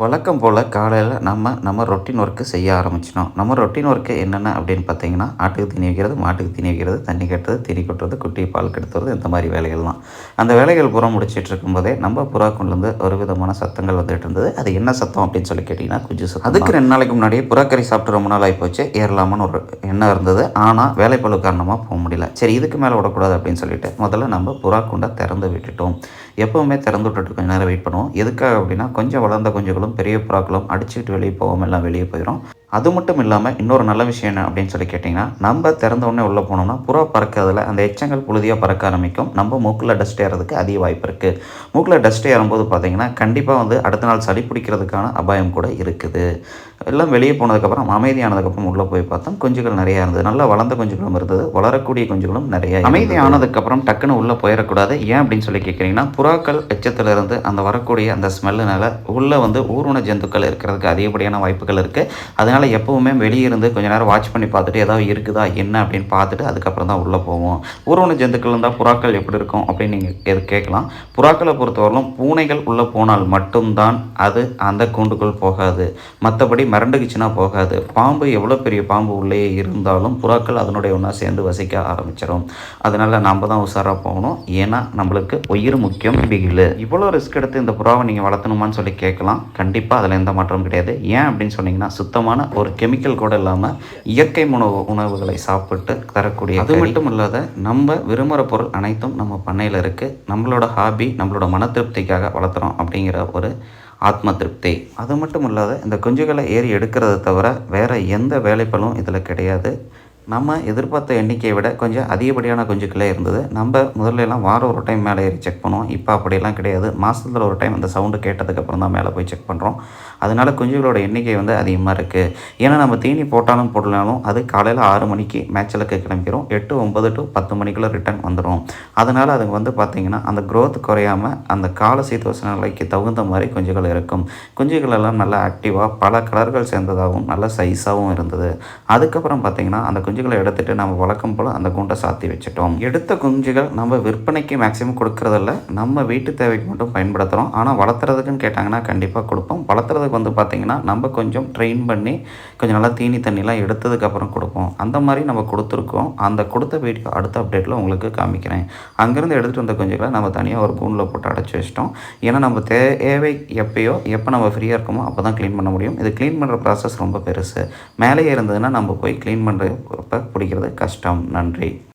வழக்கம் போல் காலையில் நம்ம நம்ம ரொட்டீன் ஒர்க்கு செய்ய ஆரம்பிச்சிட்டோம். நம்ம ரொட்டீன் ஒர்க்கு என்னென்ன அப்படின்னு பார்த்தீங்கன்னா ஆட்டுக்கு தீனி வைக்கிறது மாட்டுக்கு தீனி வைக்கிறது தண்ணி கட்டுறது தீனி கொட்டுறது குட்டி பால் கெடுத்துறது இந்த மாதிரி வேலைகள் தான். அந்த வேலைகள் புறம் முடிச்சிட்டு இருக்கும்போதே நம்ம புறாக்குள்ளேருந்து ஒரு விதமான சத்தங்கள் வந்துட்டு இருந்தது. அது என்ன சத்தம் அப்படின்னு சொல்லி கேட்டிங்கன்னா குஜு சத்தம் அதுக்கு ரெண்டு நாளைக்கு முன்னாடியே புறாக்கறி சாப்பிட்டு ரொம்ப நாள் ஆகிப்போச்சு ஏறலாமான்னு ஒரு எண்ணம் இருந்தது. ஆனால் வேலைப்பழு காரணமாக போக முடியல. சரி இதுக்கு மேலே விடக்கூடாது அப்படின்னு சொல்லிட்டு முதல்ல நம்ம புறாக்குண்டை திறந்து விட்டுட்டோம். எப்போவுமே திறந்து விட்டுட்டு கொஞ்சம் நேரம் வெயிட் பண்ணுவோம். எதுக்காக அப்படின்னா கொஞ்சம் வளர்ந்த குஞ்சுகளும் பெரிய புறாக்களும் அடிச்சுட்டு வெளியே போகாமல் எல்லாம் வெளியே போயிடும் அது மட்டும் இல்லாமல் இன்னொரு நல்ல விஷயம் என்ன அப்படின்னு சொல்லி கேட்டிங்கன்னா நம்ம திறந்த உடனே உள்ளே போனோம்னா புறா பறக்கிறதுல அந்த எச்சங்கள் புழுதியாக பறக்க ஆரம்பிக்கும். நம்ம மூக்கில் டஸ்ட் ஏறதுக்கு அதிக வாய்ப்பு இருக்குது மூக்கில் டஸ்ட் ஏறும்போது பார்த்திங்கன்னா கண்டிப்பாக வந்து அடுத்த நாள் சளி பிடிக்கிறதுக்கான அபாயம் கூட இருக்குது. எல்லாம் வெளியே போனதுக்கப்புறம் அமைதியானதுக்கப்புறம் உள்ளே போய் பார்த்தோம். குஞ்சுகள் நிறையா இருந்தது. நல்லா வளர்ந்த குஞ்சுகளும் இருந்தது. வளரக்கூடிய குஞ்சுகளும் நிறையா அமைதியானதுக்கப்புறம் டக்குன்னு உள்ளே போயிடக்கூடாது. ஏன் அப்படின்னு சொல்லி கேட்குறீங்கன்னா புறாக்கள் எச்சத்திலிருந்து அந்த வரக்கூடிய அந்த ஸ்மெல்லுனால உள்ளே வந்து ஊர்வன ஜந்துக்கள் இருக்கிறதுக்கு அதிகப்படியான வாய்ப்புகள் இருக்குது அதனால் எப்போவுமே வெளியே இருந்து கொஞ்ச நேரம் வாட்ச் பண்ணி பார்த்துட்டு ஏதாவது இருக்குதா என்ன அப்படின்னு பார்த்துட்டு அதுக்கப்புறம் தான் உள்ளே போவோம். ஊர்வன ஜந்துக்கள் இருந்தால் புறாக்கள் எப்படி இருக்கும் அப்படின்னு நீங்கள் எது கேட்கலாம். புறாக்களை பொறுத்தவரையிலும் பூனைகள் உள்ளே போனால் மட்டும்தான் அது அந்த கூண்டுக்குள் போகாது. மற்றபடி மிரண்டுக்குச்சுன்னா போகாது. பாம்பு எவ்வளோ பெரிய பாம்பு உள்ளே இருந்தாலும் புறாக்கள் அதனுடைய ஒன்றா சேர்ந்து வசிக்க ஆரம்பிச்சிடும் அதனால் நம்ம தான் உஷாராக போகணும். ஏன்னா நம்மளுக்கு உயிர் முக்கியம் பிகிலு. இவ்வளோ ரிஸ்க் எடுத்து இந்த புறாவை நீங்கள் வளர்த்தணுமான்னு சொல்லி கேட்கலாம். கண்டிப்பாக அதில் எந்த மாற்றமும் கிடையாது. ஏன் அப்படின்னு சொன்னீங்கன்னா சுத்தமான ஒரு கெமிக்கல் கூட இல்லாமல் இயற்கை உணவு உணவுகளை சாப்பிட்டு தரக்கூடிய அது மட்டும் இல்லாத நம்ம விரும்புகிற பொருள் அனைத்தும் நம்ம பண்ணையில் இருக்குது நம்மளோட ஹாபி நம்மளோட மன திருப்திக்காக வளர்த்துறோம் அப்படிங்கிற ஒரு ஆத்ம திருப்தி அது மட்டும் இல்லாத இந்த குஞ்சுகளை ஏறி எடுக்கிறத தவிர வேறு எந்த வேலைப்பளும் இதில் கிடையாது. நம்ம எதிர்பார்த்த எண்ணிக்கையை விட கொஞ்சம் அதிகப்படியான குஞ்சுக்களே இருந்தது. நம்ம முதல்ல எல்லாம் வாரம் ஒரு டைம் மேலே ஏறி செக் பண்ணுவோம் இப்போ அப்படியெல்லாம் கிடையாது. மாதத்தில் ஒரு டைம் அந்த சவுண்டு கேட்டதுக்கப்புறம் தான் மேலே போய் செக் பண்ணுறோம் அதனால் குஞ்சுகளோட எண்ணிக்கை வந்து அதிகமாக இருக்குது ஏன்னா நம்ம தீனி போட்டாலும் போடலாலும் அது காலையில் ஆறு மணிக்கு மேட்சலுக்கு கிளம்பிடும் எட்டு ஒம்பது டு பத்து மணிக்குள்ளே ரிட்டர்ன் வந்துடும் அதனால் அதுக்கு வந்து பார்த்திங்கன்னா அந்த க்ரோத் குறையாமல் அந்த கால சீதோசன நிலைக்கு தகுந்த மாதிரி குஞ்சுகள் இருக்கும். குஞ்சுகள் எல்லாம் நல்லா ஆக்டிவாக பல கலர்கள் சேர்ந்ததாகவும் நல்ல சைஸாகவும் இருந்தது. அதுக்கப்புறம் பார்த்திங்கன்னா அந்த குஞ்சுகளை எடுத்துகிட்டு நம்ம வழக்கம் போல் அந்த கூண்டை சாத்தி வச்சுட்டோம். எடுத்த குஞ்சுகள் நம்ம விற்பனைக்கு மேக்ஸிமம் கொடுக்கறதில்ல. நம்ம வீட்டு தேவைக்கு மட்டும் பயன்படுத்துகிறோம் ஆனால் வளர்த்துறதுக்குன்னு கேட்டாங்கன்னா கண்டிப்பாக கொடுப்போம். வளர்த்துறதுக்கு வந்து பார்த்திங்கன்னா நம்ம கொஞ்சம் ட்ரெயின் பண்ணி கொஞ்சம் நல்லா தீனி தண்ணிலாம் எடுத்ததுக்கப்புறம் கொடுப்போம். அந்த மாதிரி நம்ம கொடுத்துருக்கோம். அந்த கொடுத்த வீடியோ அடுத்த அப்டேட்டில் உங்களுக்கு காமிக்கிறேன். அங்கேருந்து எடுத்துகிட்டு வந்த குஞ்சுகளை நம்ம தனியாக ஒரு கூண்டில் போட்டு அடைச்சி வச்சிட்டோம். ஏன்னா நம்ம தேவை எப்பயோ எப்போ நம்ம ஃப்ரீயாக இருக்கோமோ அப்போ தான் க்ளீன் பண்ண முடியும். இது க்ளீன் பண்ணுற ப்ராசஸ் ரொம்ப பெருசு. மேலேயே இருந்ததுன்னா நம்ம போய் க்ளீன் அப்போ பிடிக்கிறது கஷ்டம். நன்றி.